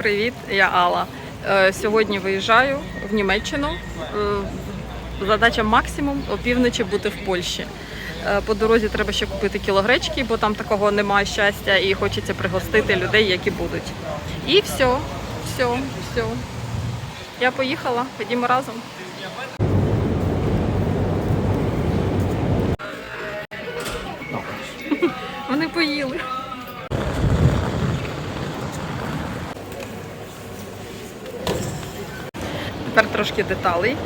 Привіт, я Алла. Е, Сьогодні виїжджаю в Німеччину. Е, Задача максимум опівночі бути в Польщі. Е, По дорозі треба ще купити кіло гречки, бо там такого немає щастя і хочеться пригостити людей, які будуть. І все, все, все. Я поїхала, ходімо разом. Вони поїли. Трошки деталей.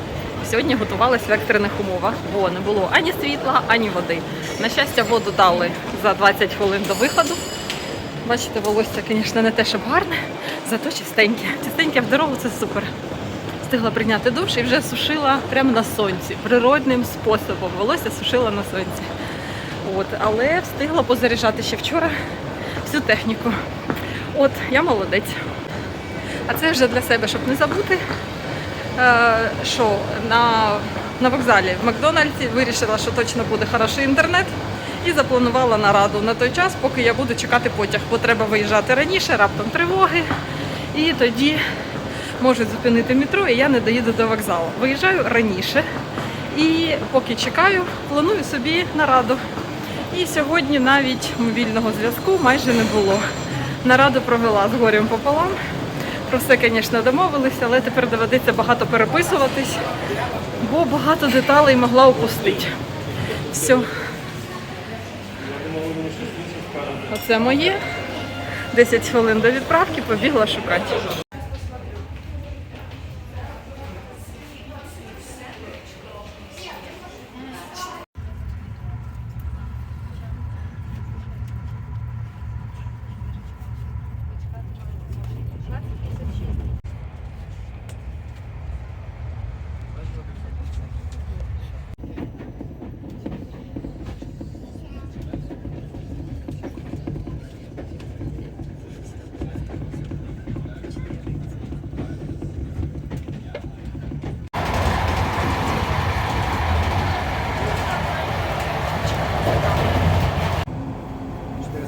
Сьогодні готувалися в екстрених умовах, бо не було ані світла, ані води. На щастя, воду дали за 20 хвилин до виходу. Бачите, волосся, звісно, не те, щоб гарне, зато чистеньке. Чистеньке в дорогу це супер. Встигла прийняти душ і вже сушила прямо на сонці. Природним способом. Волосся сушила на сонці. От, але встигла позаряджати ще вчора всю техніку. От, я молодець. А це вже для себе, щоб не забути. Е, що на, на вокзалі в Макдональдсі вирішила, що точно буде хороший інтернет, і запланувала нараду на той час, поки я буду чекати потяг, бо треба виїжджати раніше, раптом тривоги, і тоді можуть зупинити метро, і я не доїду до вокзалу. Виїжджаю раніше і поки чекаю, планую собі нараду. І сьогодні навіть мобільного зв'язку майже не було. Нараду провела з горем пополам. Про все, звісно, домовилися, але тепер доведеться багато переписуватись, бо багато деталей могла упустити. Все. Оце моє. 10 хвилин до відправки побігла шукати.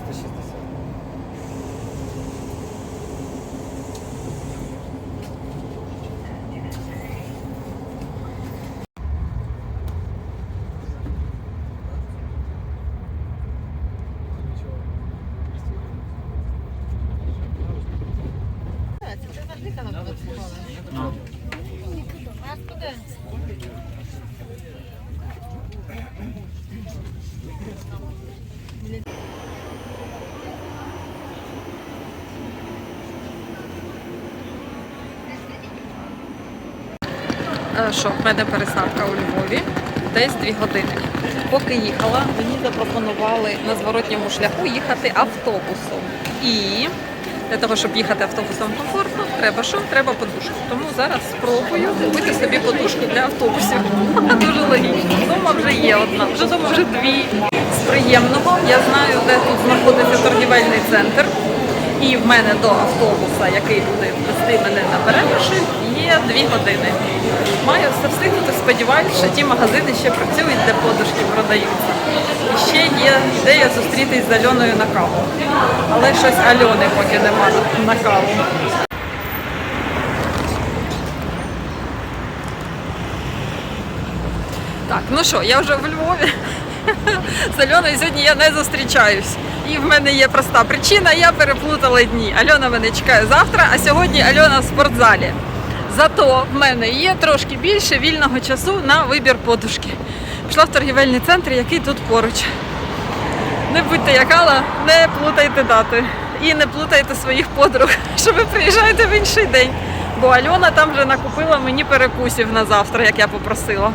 Е, що в мене пересадка у Львові десь 2 години. Поки їхала, мені запропонували на зворотньому шляху їхати автобусом. І для того, щоб їхати автобусом комфортно, треба що? Треба подушку. Тому зараз спробую купити собі подушку для автобусів. Дуже логічно. Дома вже є одна, вже дома вже дві. З приємного я знаю, де тут знаходиться торгівельний центр. І в мене до автобуса, який буде вести мене на перепиші, є дві години. Маю все встигнути, сподіваюся, що ті магазини ще працюють, де подушки продаються. І ще є ідея зустрітись з Альоною на каву. Але щось Альони поки нема на каву. Так, ну що, я вже в Львові. З Альоною сьогодні я не зустрічаюсь. І в мене є проста причина, я переплутала дні. Альона мене чекає завтра, а сьогодні Альона в спортзалі. Зато в мене є трошки більше вільного часу на вибір подушки. Пішла в торгівельний центр, який тут поруч. Не будьте як Алла, не плутайте дати. І не плутайте своїх подруг, що ви приїжджаєте в інший день. Бо Альона там вже накупила мені перекусів на завтра, як я попросила.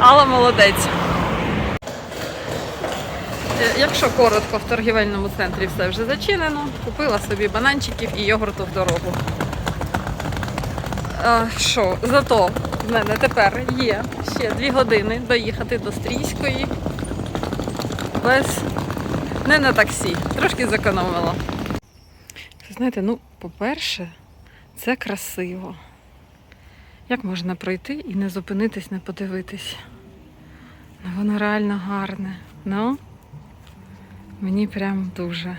Алла молодець. Е, Якщо коротко, в торгівельному центрі все вже зачинено, купила собі бананчиків і йогурту в дорогу. А, Що, зато в мене тепер є ще дві години доїхати до Стрійської без не на таксі. Трошки зекономила. Знаєте, ну, по-перше, це красиво. Як можна пройти і не зупинитись, не подивитись? Ну, воно реально гарне. Ну, Мені прям дуже.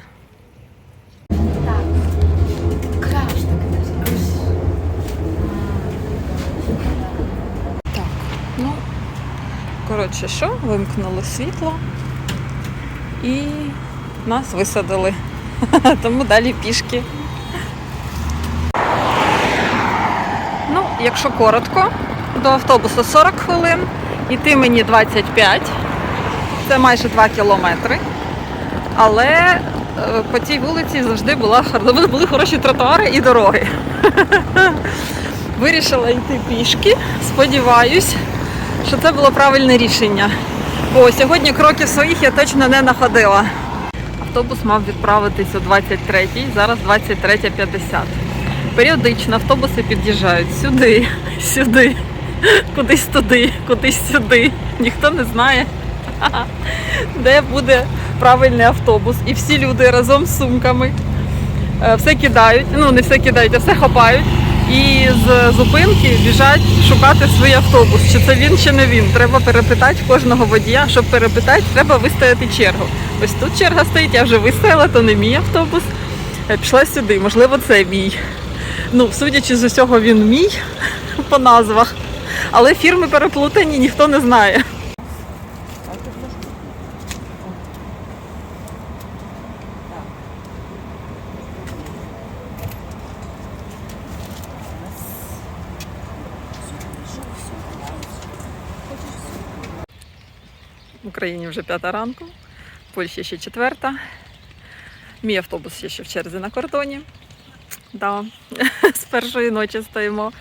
Так, ну, коротше, що, вимкнуло світло і нас висадили. Тому далі пішки. Ну, якщо коротко, до автобуса 40 хвилин, іти мені 25, це майже 2 кілометри. Але е, по цій вулиці завжди була, були хороші тротуари і дороги. Вирішила йти пішки. Сподіваюсь, що це було правильне рішення. Бо сьогодні кроків своїх я точно не находила. Автобус мав відправитись о 23-й, зараз 23.50. Періодично автобуси під'їжджають сюди, сюди, кудись туди, кудись сюди. Ніхто не знає, де буде правильний автобус. І всі люди разом з сумками е, все кидають, ну не все кидають, а все хапають. І з зупинки біжать шукати свій автобус. Чи це він, чи не він. Треба перепитати кожного водія. Щоб перепитати, треба вистояти чергу. Ось тут черга стоїть, я вже вистояла, то не мій автобус. Я пішла сюди, можливо, це мій. Ну, судячи з усього, він мій по назвах. Але фірми переплутані, ніхто не знає. В Україні вже п'ята ранку, в Польщі ще четверта. Мій автобус ще в черзі на кордоні. Да. З першої ночі стоїмо.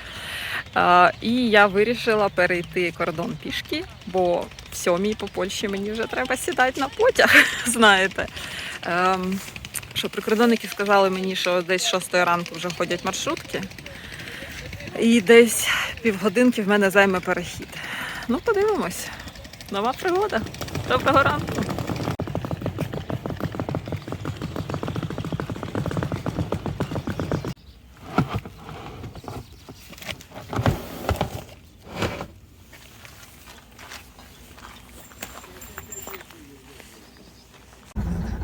І я вирішила перейти кордон пішки, бо в сьомій по Польщі мені вже треба сідати на потяг, знаєте. Ем, що прикордонники сказали мені, що десь з 6 ранку вже ходять маршрутки. І десь півгодинки в мене займе перехід. Ну, подивимось. Нова пригода. Доброго ранку.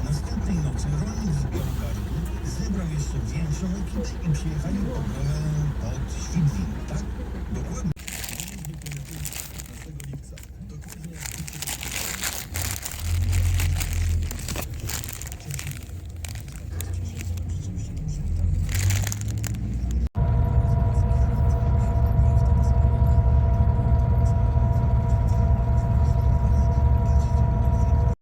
Następnej nocy rolnik z Białgardu zebrał jeszcze większą ekipę i przyjechali pod, pod Świdwin, tak? Dokładnie.